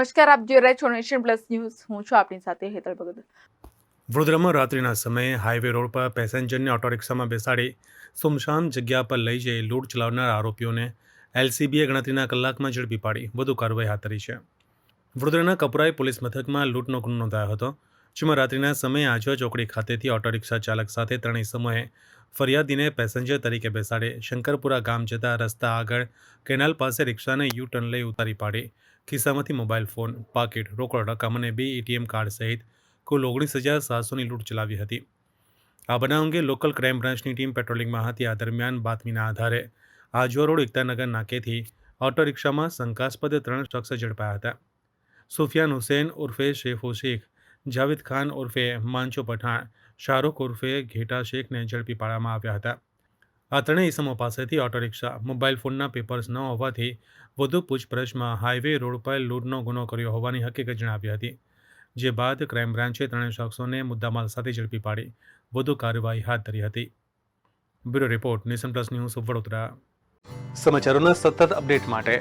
નમસ્કાર, આપ જોઈ રહ્યા છો નેશન પ્લસ ન્યૂઝ. હું છું આપની સાથે હેતલ ભગત. વડોદરામાં રાત્રિના સમયે હાઈવે રોડ પર પેસેન્જરને ઓટો રિક્ષામાં બેસાડી સુમશાન જગ્યા પર લઈ જઈ લૂંટ ચલાવનાર આરોપીઓને એલસીબીએ ગણતરીના કલાકમાં ઝડપી પાડી. વધુ કાર્યવાહી હાથ ધરી છે. વડોદરાના કપરાઈ પોલીસ મથકમાં લૂંટનો ગુનો નોંધાયો હતો, જેમાં રાત્રિના સમયે આજવા ચોકડી ખાતેથી ઓટો રિક્ષા ચાલક સાથે ત્રણેય સમયે ફરિયાદીને પેસેન્જર તરીકે બેસાડે. શંકરપુરા ગામ જતા રસ્તા આગળ કેનાલ પાસે રિક્ષાને યુ ટર્ન લઈ ઉતારી પાડી. ખિસ્સામાંથી મોબાઈલ ફોન, પાકીટ, રોકડ રકમ અને બે એટીએમ કાર્ડ સહિત કુલ ઓગણીસ હજાર સાતસોની લૂંટ ચલાવી હતી. આ બનાવ અંગે લોકલ ક્રાઇમ બ્રાન્ચની ટીમ પેટ્રોલિંગમાં હતી. આ દરમિયાન બાતમીના આધારે આજવા રોડ એકતાનગર નાકેથી ઓટો રિક્ષામાં શંકાસ્પદ ત્રણ શખ્સ ઝડપાયા હતા. સુફિયાન હુસેન ઉર્ફે શેફો શેખ જાવેદ ખાન ઉર્ફે માંચો પઠાણ શાહરૂખ ઉર્ફે ઘેટા શેખને ઝડપી પાડવામાં આવ્યા હતા. આ ત્રણેય ઇસમો પાસેથી ઓટો રિક્ષા મોબાઈલ ફોનના પેપર્સ ન હોવાથી વધુ પૂછપરછમાં હાઈવે રોડ પર લૂંટનો ગુનો કર્યો હોવાની હકીકત જણાવી હતી, જે બાદ ક્રાઇમ બ્રાન્ચે ત્રણેય શખ્સોને મુદ્દામાલ સાથે ઝડપી પાડી વધુ કાર્યવાહી હાથ ધરી હતી. Bureau report, nation plus news, Vadodara. સમાચારોના સતત અપડેટ માટે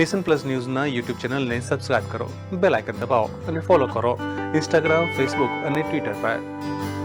નેશન પ્લસ ન્યૂઝના યુટ્યુબ ચેનલને સબસ્ક્રાઇબ કરો, બેલ આઇકન દબાવો અને ફોલો કરો. ઇન્સ્ટાગ્રામ, ફેસબુક અને ટ્વિટર પર.